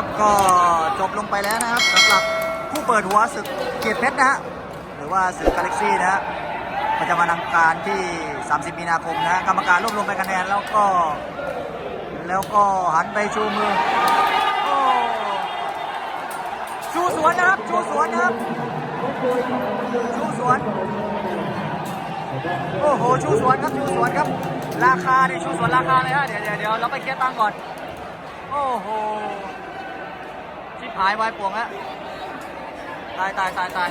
ครับก็จบลงไปแล้วนะครับสำหรับผู้เปิดหัวศึกเกียรติเพชรนะฮะหรือว่าศึกกาแล็กซี่นะฮะประจำวันอังคารที่ 30 มีนาคมนะกรรมการรวบรวมไปคะแนนแล้วก็ แล้วก็หันไปชูมือโอ้ชูสวนนะครับชูสวนนะครับชูสวน โอ้โหชูสวนครับชูสวนครับ ราคาดิชูสวนราคาเลยฮะเดี๋ยวเดี๋ยวเดี๋ยวเราไปเคลียร์ตังก่อน โอ้โห หายไวายป่วงฮะตายตายตายตาย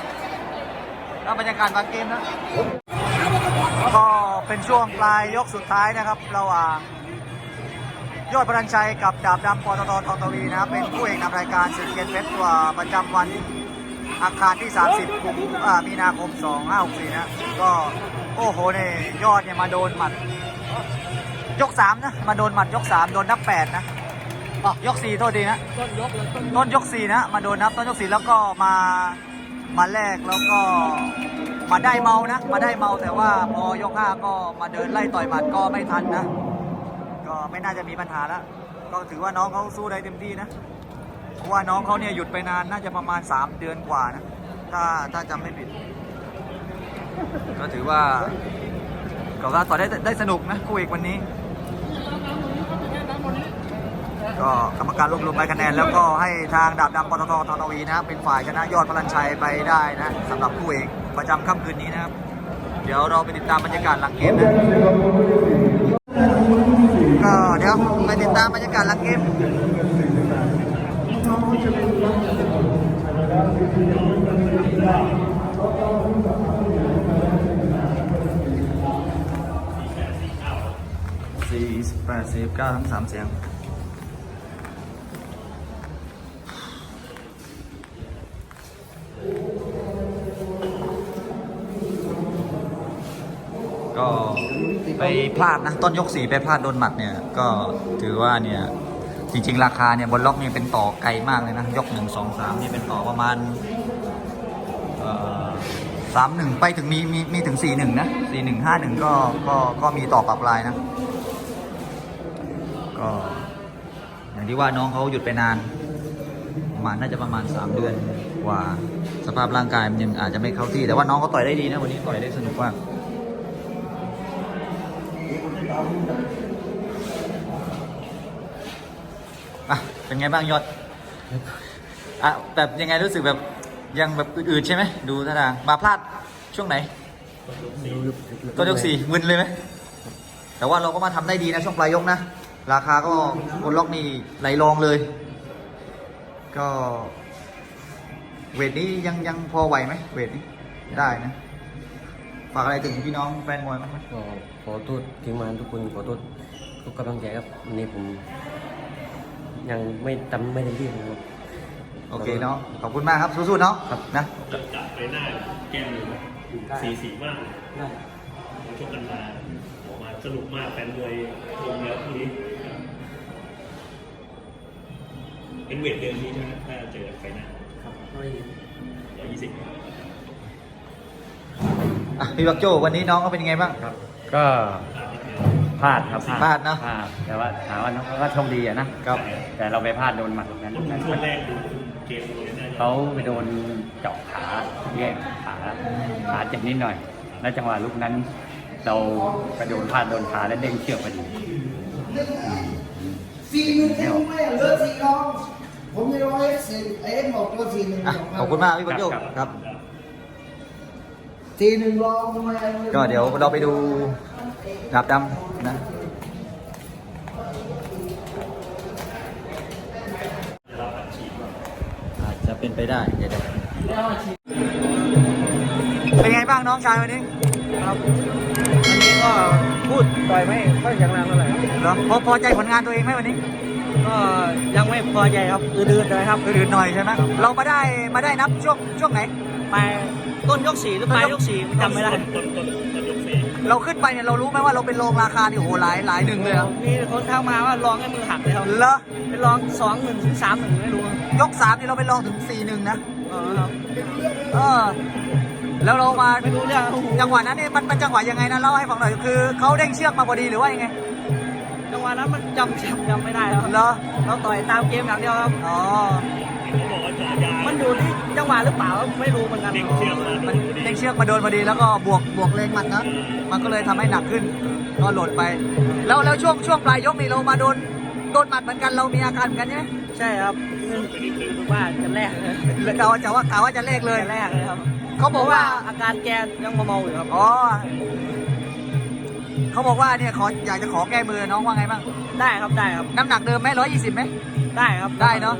แล้วบรรยากาศบางเกมนะก็เป็นช่วงปลายยกสุดท้ายนะครับ ระหว่างยอดพลันชัยกับดาบดำปตททองทวีนะครับเป็นผู้เอกนำรายการศึกเกียรติเพชรตัวประจำวันอาคารที่ 30กุมอ่ามีนาคม 2564 นะ ก็โอ้โหเนี่ยยอดเนี่ยมาโดนหมัด ยก 3 นะ มาโดนหมัดยก 3 โดนนับ 8 นะ อ๋อยก4โทษดีนะ ต้นยกเลยต้นต้นยก4นะมาโดนนับต้นยก4แล้วก็มามาแลกแล้วก็มาได้เมานะ มาได้เมาแต่ว่าพอยก5ก็มาเดินไล่ต่อยหมัดก็ไม่ทันนะ ก็ไม่น่าจะมีปัญหาแล้วก็ถือว่าน้องเขาสู้ได้เต็มที่นะเพราะว่าน้องเขาเนี่ยหยุดไปนานน่าจะประมาณ 3 เดือนกว่านะ ถ้าถ้าจำไม่ผิด ก็ถือว่าก็ว่าต่อได้ได้สนุกนะคู่เอกวันนี้ ก็กรรมการรวบรวมใบคะแนน แล้วก็ให้ทางดาบดำปตทททวีนะครับเป็นฝ่ายชนะยอดพลันชัยไปได้นะสำหรับคู่เอกประจำค่ำคืนนี้นะครับ เดี๋ยวเราไปติดตามบรรยากาศหลังเกมนะก็เดี๋ยวไปติดตามบรรยากาศหลังเกมสี่สิบแปดสี่สิบเก้าทั้งสามเสียง ก็ ไปพลาดนะ ต้นยกสีไปพลาดโดนหมัดเนี่ย ก็ถือว่าเนี่ยจริง ๆ ราคาเนี่ยบนล็อกนี่เป็นต่อไกลมากเลยนะ ยกหนึ่งสองสามนี่เป็นต่อประมาณสามหนึ่งไปถึงมีมีมีถึงสี่หนึ่งนะสี่หนึ่งห้าหนึ่งก็ก็ก็มีต่อปรับลายนะ ก็อย่างที่ว่าน้องเขาหยุดไปนาน ประมาณน่าจะประมาณ3เดือนกว่าสภาพร่างกายมันยังอาจจะไม่เข้าที่ แต่ว่าน้องเขาต่อยได้ดีนะวันนี้ต่อยได้สนุกมาก อะเป็นไงบ้างยศอะแบบยังไงรู้สึกแบบยังแบบอืดๆใช่ไหมดูท่าทางมาพลาดช่วงไหนต้นยกสี่มึนเลยไหมแต่ว่าเราก็มาทำได้ดีนะช่วงปลายยกนะ ราคาก็บนล็อกนี่ไหลรองเลย ก็ เวทนี้ยังยังพอไหวไหมเวทนี้ได้นะากอะไรถึงพี่น้องแฟนมวยบ้างไหมก็ขอโทษทีมงานทุกคนขอโทษทุกกำลังใจครับวันนี้ผมยังไม่ทำไม่เต็มที่ครับ โอเคเนาะขอบคุณมากครับสู้ๆเนาะครับ นะ จับจับไปหน้าแก้มเลยนะสีสีมากเลยได้มาชกกันมาออกมาสนุกมากแฟนมวยลงแล้วพรุ่งนี้เป็นเวทเดิมนี้ใช่ไหมถ้าเจอไฟหน้าครับไม่ร้อยยี่สิบอะ พี่บักโจวันนี้น้องเขาเป็นยังไงบ้าง ครับ ก็พลาดครับพลาดเนอะพลาดแต่ว่าถามว่าน้องเขาก็โชคดีอะนะครับ แต่เราไปพลาดโดนหมัดนั้นช่วงนั้นช่วงแรกดูเกมเลยน่าจะเขาไปโดนเจาะขาแยกขาขาเจ็บนิดหน่อย แล้วจังหวะลุกนั้น เราไปโดนพลาดโดนขาและเด้งเชือกพอดีสี่หนึ่งเองไม่เหลือสี่รอง ผมจะร้อยสี่เอ็มบอกตัวสี่หนึ่งอะขอบคุณมากพี่บักโจครับ สี่หนึ่งรองทำไมก็เดี๋ยวเราไปดูดาบดำนะ อาจจะเป็นไปได้เดี๋ยวๆเป็นไงบ้างน้องชายวันนี้ครับวันนี้ก็พูดต่อยไม่ค่อยแข็งแรงเท่าไหร่ครับเหรอพอพอใจผลงานตัวเองไหมวันนี้ก็ยังไม่พอใจครับอืดๆเลยครับ อื่นๆหน่อยใช่ไหมเรามาได้มาได้นับช่วงช่วงไหน ไป ต้นยกสี่หรือปลายยกสี่จำไม่ได้ ต้นต้นต้นยกสี่เราขึ้นไปเนี่ยเรารู้ไหมว่าเราเป็นโรงราคานี่โอ้โหหลายหลายหนึ่งเลยเหรอมีคนทักมาว่าลองให้มือหักเลยครับเหรอเป็นลองสองหนึ่งถึงสามหนึ่งไม่รู้ครับยกสามนี่เราไปลองถึงสี่หนึ่งนะเออครับเออแล้วเรามาไม่รู้เรื่องครับจังหวะนั้นเนี่ยมันเป็นจังหวะยังไงนะเล่าให้ฟังหน่อยคือเขาเด้งเชือกมาพอดีหรือว่ายังไงจังหวะนั้นมันจำจำจำไม่ได้ครับเหรอเราต่อยตามเกมอย่างเดียวครับอ๋อ หวะหรือเปล่าไม่รู้เหมือนกันเด็กเชือกมาโดมันนพอดี เด้งเชือกมาโดนพอดีแล้วก็บวกบวกแรงหมัดนะมันก็เลยทำให้หนักขึ้น ก็หล่นไป แล้วแล้วช่วงช่วงปลายยกนี่เรามาโดนโดนหมัดเหมือนกันเรามีอาการเหมือนกันใช่ไหมใช่ครับคือว่าจะแรกเลยแล้วกะว่าจะว่ากะว่าจะเลขเลย จะแรกเลยครับเขาบอกว่าอาการแกยังเมาๆอยู่ครับอ๋อเขาบอกว่าเนี่ยขออยากจะขอแก้มือน้องว่าไงบ้างได้ครับได้ครับน้ำหนักเดิมไหมร้อยยี่สิบไหม ได้ครับได้เนาะ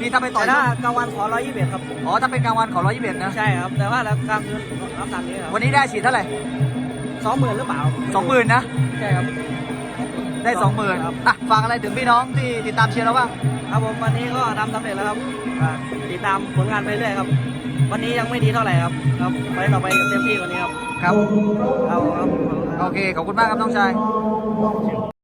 นี่ถ้าไปต่แต่อยถ้ากลางวันขอร้อยยี่สิบครับอ๋อถ้าเป็นกลางวันขอร้อยยี่สิบนะใช่ครับ แต่ว่าแล้วกลางคืนน้ำหนักนี้ครับวันนี้ได้ฉีดเท่าไหร่สองหมื่นหรือเปล่าสองหมื่นนะใช่ครับ ได้สองหมื่นครับ อะฝากอะไรถึงพี่น้องที่ติดตามเชียร์เราบ้างครับผมวันนี้ก็ทำสำเร็จแล้วครับอ่าติดตามผลงานไปเรื่อยครับ วันนี้ยังไม่ดีเท่าไหร่ครับครับไปต่อไปเต็มที่กวันนี้ครับครับ ครับครับ โอเคขอบคุณมากครับน้องชาย